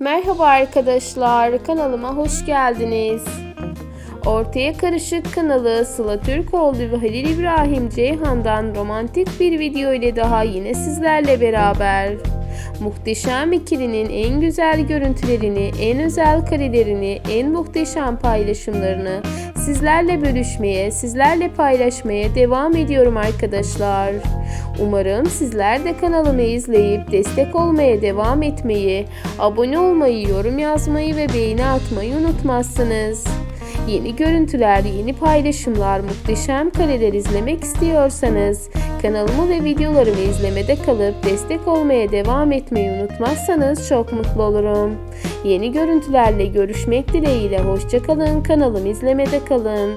Merhaba arkadaşlar, kanalıma hoş geldiniz. Ortaya Karışık kanalı Sıla Türkoğlu ve Halil İbrahim Ceyhan'dan romantik bir video ile daha yine sizlerle beraber. Muhteşem ikilinin en güzel görüntülerini, en özel karelerini, en muhteşem paylaşımlarını sizlerle bölüşmeye, sizlerle paylaşmaya devam ediyorum arkadaşlar. Umarım sizler de kanalımı izleyip destek olmaya devam etmeyi, abone olmayı, yorum yazmayı ve beğeni atmayı unutmazsınız. Yeni görüntüler, yeni paylaşımlar, muhteşem kareler izlemek istiyorsanız kanalımı ve videolarımı izlemede kalıp destek olmaya devam etmeyi unutmazsanız çok mutlu olurum. Yeni görüntülerle görüşmek dileğiyle hoşçakalın, kanalımı izlemede kalın.